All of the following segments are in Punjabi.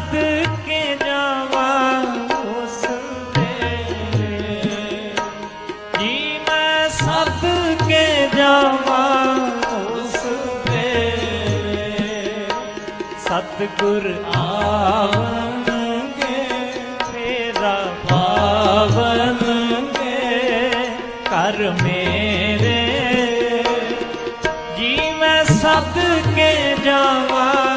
ਸਦ ਕੇ ਜਾਵਾ ਉਸ ਜੀ ਮੈਂ ਸਦ ਕੇ ਜਾਵਾ ਉਸ ਦੇ ਸਤਿਗੁਰ ਆਵਣਗੇ, ਤੇਰਾ ਪਾਵਣਗੇ ਕਰ ਮੇਰੇ। ਜੀ ਮੈਂ ਸਦ ਜਾਵਾ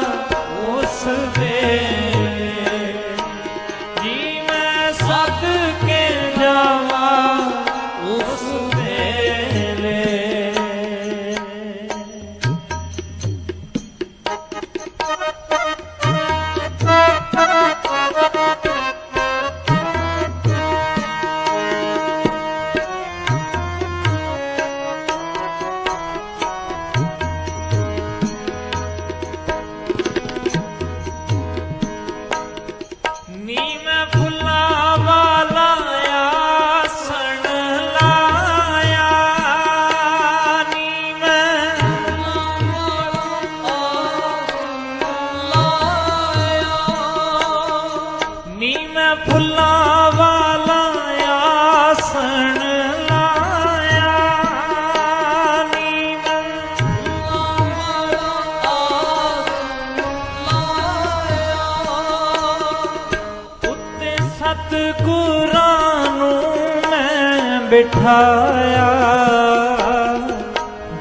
ਸਤਿਗੁਰਾਂ ਨੂੰ ਮੈਂ ਬਿਠਾਇਆ।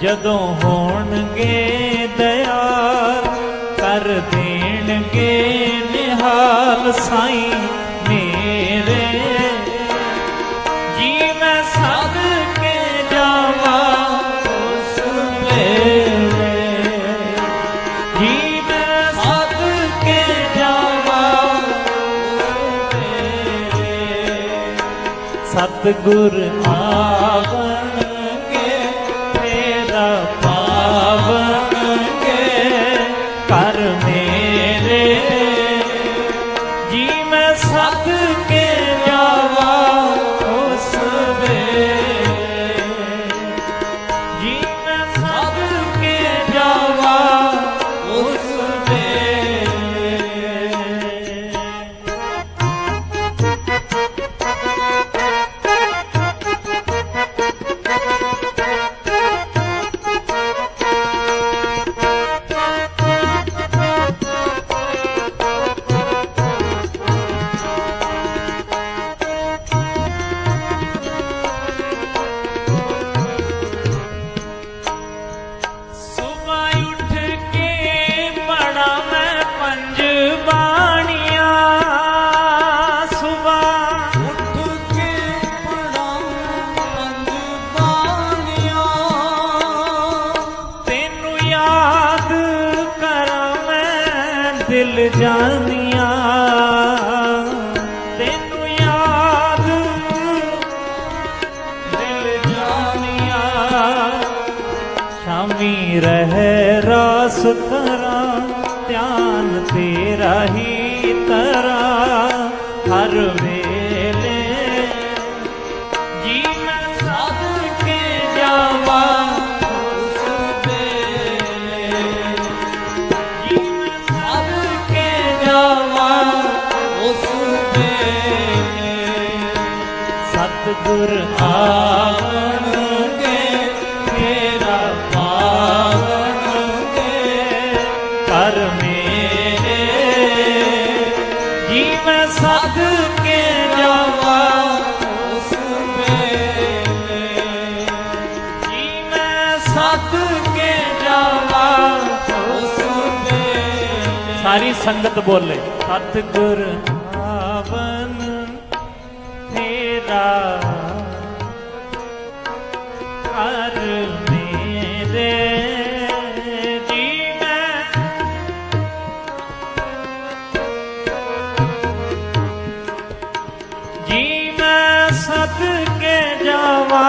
ਜਦੋਂ ਹੋਣਗੇ ਦਇਆਲ ਕਰ ਦੇਣਗੇ ਨਿਹਾਲ ਸਾਈਂ ਮੇਰੇ। ਜੀ ਮੈਂ ਸਦਕੇ ਜਾਵਾਂ ਉਸ ਵੇਲੇ। ਜੀ ਸਤਿਗੁਰ ਆਵਣਗੇ ਤੇਰਾ ਪਾਵਣਗੇ ਕਰ ਮੇਰੇ। ਜੀ ਮੈਂ ਸਦਕੇ ਕੇ ਮੈਂ ਦਿਲ ਜਾਨੀਆਂ ਤੈਨੂੰ ਯਾਦ ਦਿਲ ਜਾਨੀਆਂ ਸ਼ਾਮੀ ਰਹਿ ਰਾਸ ਕਰਾਂ ਧਿਆਨ ਤੇਰਾ ਹੀ ਤਰਾ। ਹਰ ਵੇਲੇ ਸਤਿਗੁਰ ਆਵਣਗੇ ਤੇਰਾ ਪਾਵਣਗੇ ਕਰ ਮੇਰੇ। ਜੀ ਮੈਂ ਸਦਕੇ ਜਾਵਾਂ ਉਸ ਵੇਲੇ। ਜੀ ਮੈਂ ਸਦਕੇ ਜਾਵਾਂ ਉਸ ਵੇਲੇ। ਸਾਰੀ ਸੰਗਤ ਬੋਲੇ। ਸਤਿਗੁਰ ਆਵਨ ਕਾ ਕਰ ਮੇਰੇ ਸਦਕੇ ਜਾਵਾ।